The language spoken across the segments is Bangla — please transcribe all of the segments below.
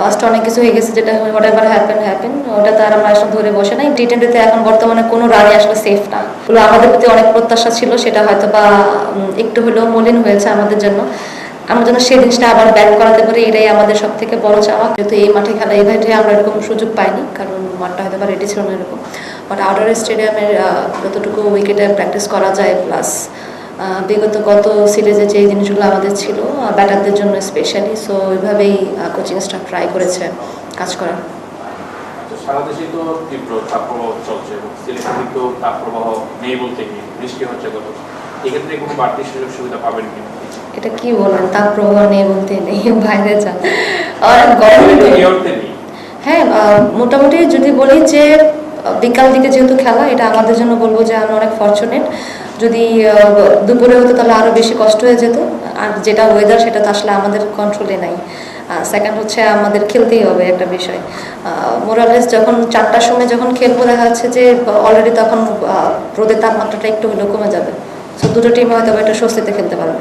ফার্স্ট অনেক কিছু হয়ে গেছে যেটা হোয়াট এভার হ্যাপেন হ্যাপেন ওটা তো আর আমরা আসলে ধরে বসে নাই। টি টোয়েন্টিতে এখন বর্তমানে কোনো রানই আসলে সেফ না। আমাদের প্রতি অনেক প্রত্যাশা ছিল, সেটা হয়তো বা একটু হলেও মলিন হয়েছে আমাদের জন্য। আমরা যেন সেই জিনিসটা আবার ব্যাক করাতে পারি, এটাই আমাদের সব থেকে বড় চাওয়া। যেহেতু এই মাঠে খেলা এই মাঠে আমরা এরকম সুযোগ পাইনি, কারণ মাঠটা হয়তো বা রেডি ছিল না এরকম। বাট আউটডোর স্টেডিয়ামের যতটুকু উইকেটে প্র্যাকটিস করা যায় প্লাস বিগত গত সিরিজে যে জিনিসগুলো আমাদের ছিল ব্যাটারদের জন্য স্পেশালি সো ওইভাবেই কোচিং স্টাফ ট্রাই করেছে কাজ করার তো সারা দেশে তো তীব্র তাপপ্রবাহ চলছে এবং সিলেটে কিন্তু তাপপ্রবাহ নেই বলতে কি বৃষ্টি হচ্ছে কত এক্ষেত্রে কোনো বাড়তি সুযোগ সুবিধা পাবেন কিনা? এটা কি বলবেন তাপ প্রবাহ নেই বলতে নেই বাইরে যান। আর গরমে হ্যাঁ মোটামুটি যদি বলি যে বিকাল দিকে যেহেতু খেলা এটা আমাদের জন্য বলব যে আমরা অনেক ফর্চুনেট যদি দুপুরে হতো তাহলে আরও বেশি কষ্ট হয়ে যেত। আর যেটা ওয়েদার সেটা তো আসলে আমাদের কন্ট্রোলে নাই। সেকেন্ড হচ্ছে আমাদের খেলতেই হবে একটা বিষয়। মোরালেস যখন চারটার সময় যখন খেলব, দেখা যাচ্ছে যে অলরেডি তখন রোদের তাপমাত্রাটা একটু হলেও কমে যাবে। সো দুটো টিম হয়তো একটা স্বস্তিতে খেলতে পারবে।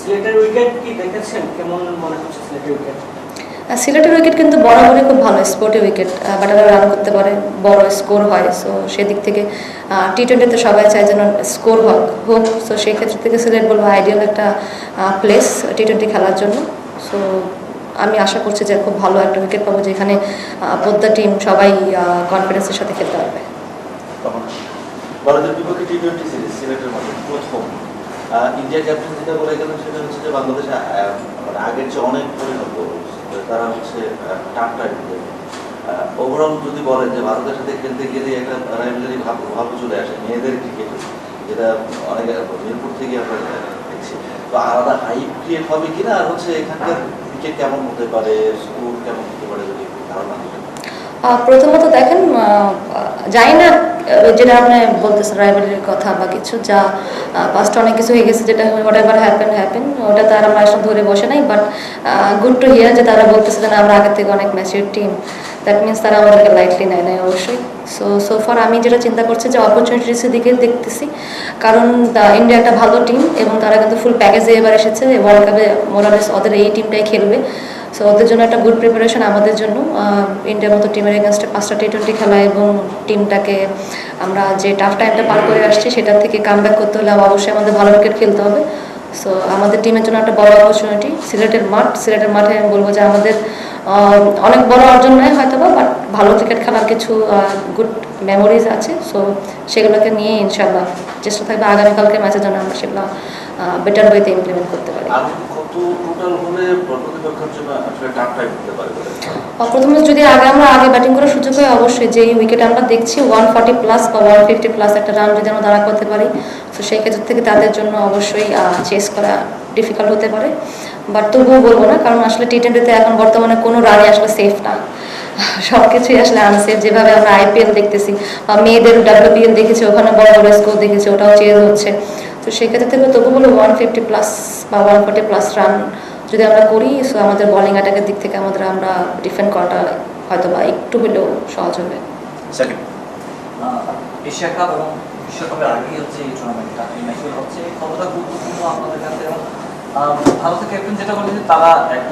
সিলেটের উইকেট কি দেখেছেন? কেমন মনে হচ্ছে সিলেটের উইকেট সিলেটের উইকেট কিন্তু বরাবরই খুব ভালো স্পোর্টি উইকেট ব্যাটাররা রান করতে পারে, বড় স্কোর হয় সো সেদিক থেকে টি টোয়েন্টিতে সবাই চায় যেন স্কোর হোক হোক সো সেই ক্ষেত্র থেকে সিলেট বলব আইডিয়াল একটা প্লেস টি টোয়েন্টি খেলার জন্য সো আমি আশা করছি যে খুব ভালো একটা উইকেট পাবো যেখানে প্রত্যেকটা টিম সবাই কনফিডেন্সের সাথে খেলতে পারবে। ইন্ডিয়া ক্যাপ্টেন যেটা বলে গেলেন সেটা হচ্ছে যে বাংলাদেশ আগের চেয়ে অনেক পরিণত। তারা হচ্ছে ওভারঅল যদি বলেন যে ভারতের সাথে খেলতে গেলে একটা রাইভেলারি ভাব ভাব চলে আসে, মেয়েদের ক্রিকেট যেটা অনেক মিরপুর থেকে আমরা দেখছি। তো আলাদা হাইপ ক্রিয়েট হবে কিনা, আর হচ্ছে এখানকার ক্রিকেট কেমন হতে পারে স্কোর কেমন হতে পারে, যদি ধারণা প্রথমত দেখেন জানি না যেটা আপনি বলতেছেন রাইভালির কথা বা কিছু যা ফার্স্ট অনেক কিছু হয়ে গেছে যেটা হোয়াট এভার হ্যাপেন হ্যাপেন ওটা তো আর আমরা আসলে ধরে বসে নাই বাট গুড টু হিয়ার যে তারা বলতেছিলেন আমরা আগের থেকে অনেক ম্যাচিউর টিম দ্যাট মিনস তারা আমাদেরকে লাইটলি নেয় নাই অবশ্যই। সো সো ফার আমি যেটা চিন্তা করছি যে অপরচুনিটিসের দিকে দেখতেছি। কারণ ইন্ডিয়া একটা ভালো টিম এবং তারা কিন্তু ফুল প্যাকেজে এবার এসেছে ওয়ার্ল্ড কাপে মোরালেস ওদের এই টিমটাই খেলবে। সো ওদের জন্য একটা গুড প্রিপারেশন আমাদের জন্য। ইন্ডিয়ার মতো টিমের এগেনস্টে পাঁচটা টি টোয়েন্টি খেলা এবং টিমটাকে আমরা যে টাফ টাইমটা পার করে আসছি, সেটার থেকে কাম করতে হলে অবশ্যই আমাদের ভালো উইকেট খেলতে হবে। সো আমাদের টিমের জন্য একটা বড় অপরচুনিটি সিলেটের মাঠ, সিলেটের মাঠে আমি বলব যে আমাদের অনেক বড় অর্জন নয় হয়তো বা বাট ভালো ক্রিকেট খেলার কিছু গুড মেমোরিজ আছে। সো সেগুলোকে নিয়ে ইনশাল্লাহ চেষ্টা থাকবে। আগামীকালকে ম্যাচের জন্য আমরা সেগুলো বেটার ওয়েতে ইমপ্লিমেন্ট করতে পারি। প্রথমে যদি আগে আমরা আগে ব্যাটিং করার সুযোগ হয়, অবশ্যই যে উইকেট আমরা দেখছি ওয়ান ফর্টি প্লাস বা ওয়ান ফিফটি প্লাস একটা রান যদি আমরা দাঁড়া করতে পারি, তো সেই ক্ষেত্র থেকে তাদের জন্য অবশ্যই চেস করা ডিফিকাল্ট হতে পারে। বাট তবুও বলব না, কারণ আসলে টি টোয়েন্টিতে এখন বর্তমানে কোনো রানই আসলে সেফ না। সব কিছুই আসলে আনসেফ। যেভাবে আমরা আইপিএল দেখতেছি বা মেয়েদের ডাব্লিউপিএল দেখেছি, ওখানে বড় বড় স্কোর দেখেছি, ওটাও চেঞ্জ হচ্ছে। তো সেক্ষেত্রে থেকে তবু বলো ওয়ান ফিফটি প্লাস বা ওয়ান ফোর্টি প্লাস রান যদি আমরা করি সো আমাদের বলিং অ্যাটাকের দিক থেকে আমাদের আমরা ডিফেন্ড করাটা হয়তো বা একটু হলেও সহজ হবে। এশিয়া কাপ এবং বিশ্বকাপের আগেই হচ্ছে এই টুর্নামেন্টটা এই ম্যাচগুলো হচ্ছে কতটা গুরুত্বপূর্ণ আপনাদের কাছে ক্যাপ্টেন যেটা বলেছে, তারা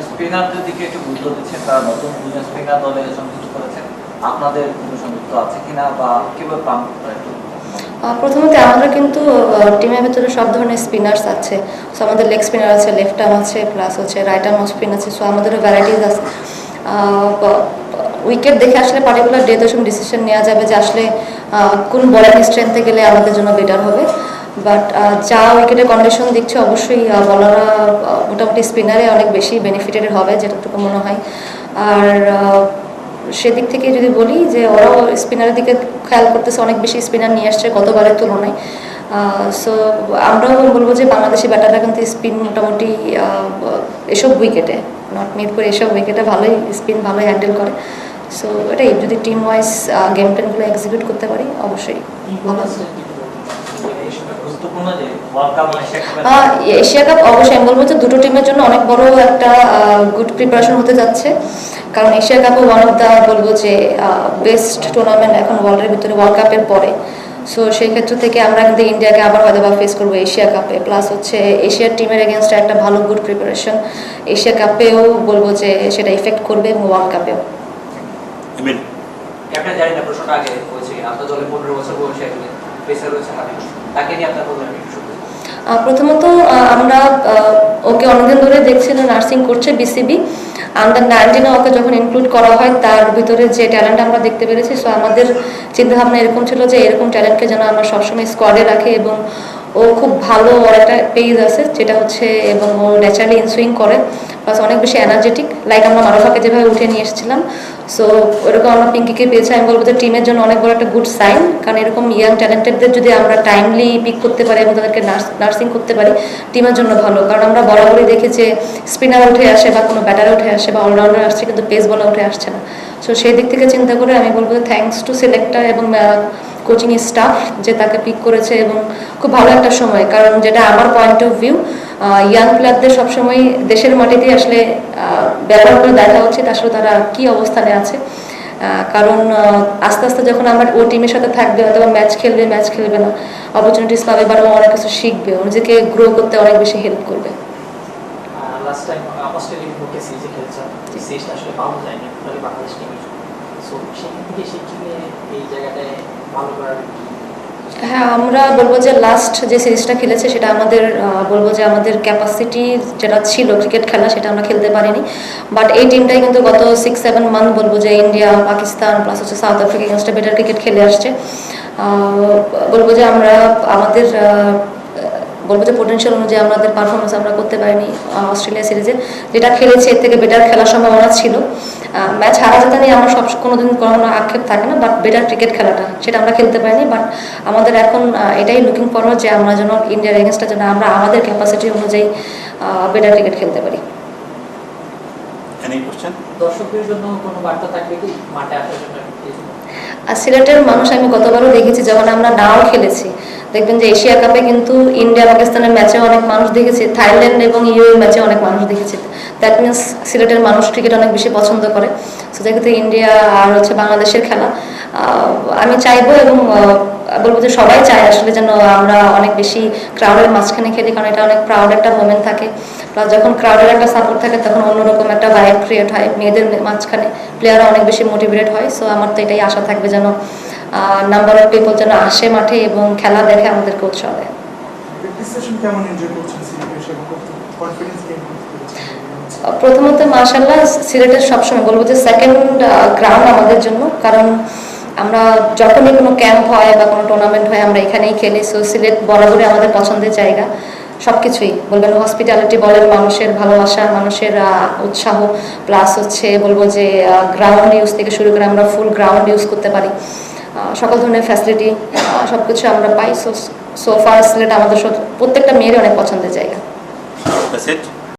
স্পিনারদের দিকে একটু গুরুত্ব দিচ্ছেন তারা নতুন দুজন স্পিনার দলে সংযুক্ত করেছেন আপনাদের কোনো সংযুক্ত আছে কিনা বা কীভাবে প্রথমত আমাদের কিন্তু টিমের ভেতরে সব ধরনের স্পিনার্স আছে। সো আমাদের লেগ স্পিনার আছে লেফট আর্ম আছে প্লাস হচ্ছে রাইট আর্ম স্পিন আছে। সো আমাদেরও ভ্যারাইটিস আছে। উইকেট দেখে আসলে পার্টিকুলার ডে দশম ডিসিশন নেওয়া যাবে যে আসলে কোন বলিং স্ট্রেংথে গেলে আমাদের জন্য বেটার হবে। বাট যা উইকেটের কন্ডিশন দিচ্ছে অবশ্যই বলাররা মোটামুটি স্পিনারে অনেক বেশি বেনিফিটেড হবে যেটাটুকু মনে হয়। আর সেদিক থেকে যদি বলি যে ওরাও স্পিনারের দিকে খেয়াল করতেছে, অনেক বেশি স্পিনার নিয়ে আসছে গতবারের তুলনায়। সো আমরাও বলব যে বাংলাদেশি ব্যাটাররা কিন্তু স্পিন মোটামুটি এসব উইকেটে নট মিট করে এসব উইকেটে ভালোই স্পিন ভালোই হ্যান্ডেল করে। সো এটাই, যদি টিম ওয়াইজ গেম প্ল্যানগুলো এক্সিকিউট করতে পারি, অবশ্যই। ভালো হবে। গুরুত্বপূর্ণ যে ওয়ার্ল্ড কাপ এবং এশিয়া এশিয়া কাপ অবশ্যই। আমি বলব যে দুটো টিমের জন্য অনেক বড় একটা গুড প্রিপারেশন হতে যাচ্ছে। কারণ এশিয়া কাপও ওয়ান অফ দ্য বলব যে বেস্ট টুর্নামেন্ট এখন ওয়ার্ল্ডের ভিতরে ওয়ার্ল্ড কাপের পরে। সো সেই ক্ষেত্র থেকে আমরা কিন্তু ইন্ডিয়াকে আবার হয়তো বা ফেস করব এশিয়া কাপে প্লাস হচ্ছে এশিয়ার টিমের এগেনস্টে একটা ভালো গুড প্রিপারেশন এশিয়া কাপেও বলব যে সেটা ইফেক্ট করবে এবং ওয়ার্ল্ড কাপেও ক্যাপ্টেন জানি না প্রশ্নটা আগে হয়েছে আপনার দলে পনেরো বছর বয়সে একজন পেসার রয়েছে হাবিব। তাকে নিয়ে আপনার প্রথমত আমরা ওকে অনেকদিন ধরে দেখছি না, নার্সিং করছে বিসিবি আন্ডার নাইনটিনে ওকে যখন ইনক্লুড করা হয়, তার ভিতরে যে ট্যালেন্ট আমরা দেখতে পেরেছি সো আমাদের চিন্তাভাবনা এরকম ছিল যে এরকম ট্যালেন্টকে যেন আমরা সবসময় স্কোয়াডে রাখি এবং ও খুব ভালো ওর একটা পেজ আছে, যেটা হচ্ছে এবং ও ন্যাচারালি ইনসুইং করে প্লাস অনেক বেশি এনার্জেটিক লাইক আমরা মারুফাকে যেভাবে উঠে নিয়ে এসেছিলাম সো ওরকম আমরা পিঙ্কিকে পেয়েছি। আমি বলব যে টিমের জন্য অনেক বড় একটা গুড সাইন কারণ এরকম ইয়াং ট্যালেন্টেডদের যদি আমরা টাইমলি পিক করতে পারি এবং তাদেরকে নার্সিং করতে পারি টিমের জন্য ভালো। কারণ আমরা বরাবরই দেখি যে স্পিনার উঠে আসে বা কোনো ব্যাটারে উঠে আসে বা অলরাউন্ডার আসছে কিন্তু পেস বলে উঠে আসছে না। সো সেই দিক থেকে চিন্তা করে আমি বলব থ্যাঙ্কস টু সিলেক্টার এবং কোচিং স্টাফ যে তাকে পিক করেছে এবং খুব ভালো একটা সময়। কারণ যেটা আমার পয়েন্ট অফ ভিউ ইয়াং প্লেয়ারদের সবসময় দেশের মাটিতে আসলে করে দেখা উচিত আসলে তারা কি অবস্থানে আছে। কারণ আস্তে আস্তে যখন আমার ও টিমের সাথে থাকবে হয়তো ম্যাচ খেলবে ম্যাচ খেলবে না। অপরচুনিটিস পাবে বা অনেক কিছু শিখবে নিজেকে গ্রো করতে অনেক বেশি হেল্প করবে। লাস্ট টাইম অস্ট্রেলিয়ার বিপক্ষে সিরিজে খেলছেন এই সিরিজটা আসলে পাওয়া যায়নি বাংলাদেশ টিমের সো সেখান থেকে এই জায়গাটায় ভালো করার হ্যাঁ আমরা বলব যে লাস্ট যে সিরিজটা খেলেছে সেটা আমাদের বলব যে আমাদের ক্যাপাসিটি যেটা ছিল ক্রিকেট খেলা সেটা আমরা খেলতে পারিনি। বাট এই টিমটাই কিন্তু গত সিক্স সেভেন মান্থ বলব যে ইন্ডিয়া পাকিস্তান প্লাস হচ্ছে সাউথ আফ্রিকা এগেনস্টে বেটার ক্রিকেট খেলে আসছে। বলব যে আমরা আমাদের বলব যে পোটেনশিয়াল অনুযায়ী আমাদের পারফরমেন্স আমরা করতে পারিনি অস্ট্রেলিয়া সিরিজে যেটা খেলেছি এর থেকে বেটার খেলার সম্ভাবনা ছিল। ম্যাচ হারা যেতে নিয়ে আমার সব কোনোদিন কোনো আক্ষেপ থাকে না বাট বেটার ক্রিকেট খেলাটা সেটা আমরা খেলতে পারিনি। বাট আমাদের এখন এটাই লুকিং ফরওয়ার্ড যে আমরা যেন ইন্ডিয়ার এগেনস্টটা যেন আমরা আমাদের ক্যাপাসিটি অনুযায়ী বেটার ক্রিকেট খেলতে পারি। দর্শকদের জন্য কোনো বার্তা থাকবে কি মাঠে আসার জন্য? আর সিলেটের মানুষ আমি গতবারও দেখেছি যখন আমরা নাও খেলেছি। দেখবেন যে এশিয়া কাপে কিন্তু ইন্ডিয়া, পাকিস্তানের ম্যাচে অনেক মানুষ দেখেছে, থাইল্যান্ড এবং ইউএর ম্যাচে অনেক মানুষ দেখেছে। দ্যাট মিনস সিলেটের মানুষ ক্রিকেট অনেক বেশি পছন্দ করে। সো যেহেতু ইন্ডিয়া আর হচ্ছে বাংলাদেশের খেলা আমি চাইব এবং বলব যে সবাই চায় আসলে যেন আমরা অনেক বেশি ক্রাউডের মাঝখানে খেলি কারণ এটা অনেক প্রাউড একটা মোমেন্ট থাকে। প্লাস যখন ক্রাউডের একটা সাপোর্ট থাকে তখন অন্যরকম একটা ভাইব ক্রিয়েট হয়। মেয়েদের মাঝখানে প্লেয়াররা অনেক বেশি মোটিভেটেড হয়। সো আমার তো এটাই আশা থাকবে যেন নাম্বার অফ পিপল যেন আসে মাঠে এবং খেলা দেখে আমাদেরকে উৎসাহ দেয়। প্রথমত মার্শাল্লাহ সিলেটের সবসময় বলব যে সেকেন্ড গ্রাউন্ড আমাদের জন্য। কারণ আমরা যখনই কোনো ক্যাম্প হয় বা কোনো টুর্নামেন্ট হয়, আমরা এখানেই খেলি। সো সিলেট বরাবরই আমাদের পছন্দের জায়গা। সব কিছুই বলবেন হসপিটালিটি বলেন, মানুষের ভালোবাসা, মানুষের উৎসাহ প্লাস হচ্ছে বলব যে গ্রাউন্ড ইউজ থেকে শুরু করে আমরা ফুল গ্রাউন্ড ইউজ করতে পারি। সকল ধরনের ফ্যাসিলিটি সব কিছু আমরা পাই। সো সো ফার সিলেট আমাদের প্রত্যেকটা মেয়েরই অনেক পছন্দের জায়গা।